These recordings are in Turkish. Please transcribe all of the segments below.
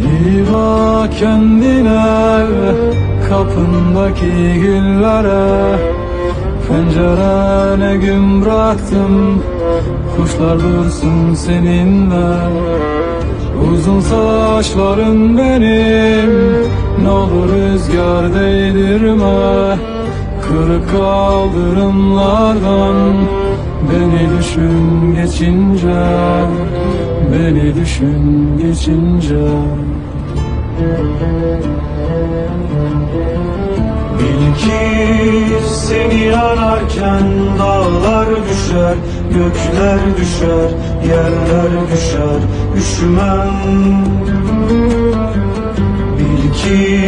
İyi bak kendine Kapındaki güllere. Pencerene gün bıraktım Kuşlar dursun seninle. Uzun saçların benim Ne olur rüzgar değdirme. Kırık kaldırımlardan Beni düşün geçince Beni düşün geçince Bil ki seni ararken dağlar düşer, gökler düşer, yerler düşer, üşümem. Bil ki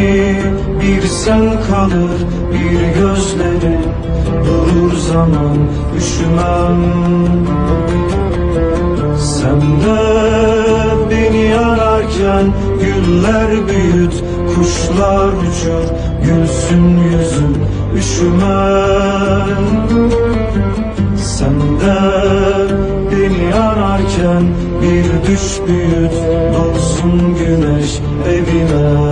bir sen kalır, bir gözlerin durur zaman, üşümem. Ararken güller büyüt, kuşlar uçur, gülsün yüzün, üşümem. Sen de beni ararken bir düş büyüt, dolsun güneş evime.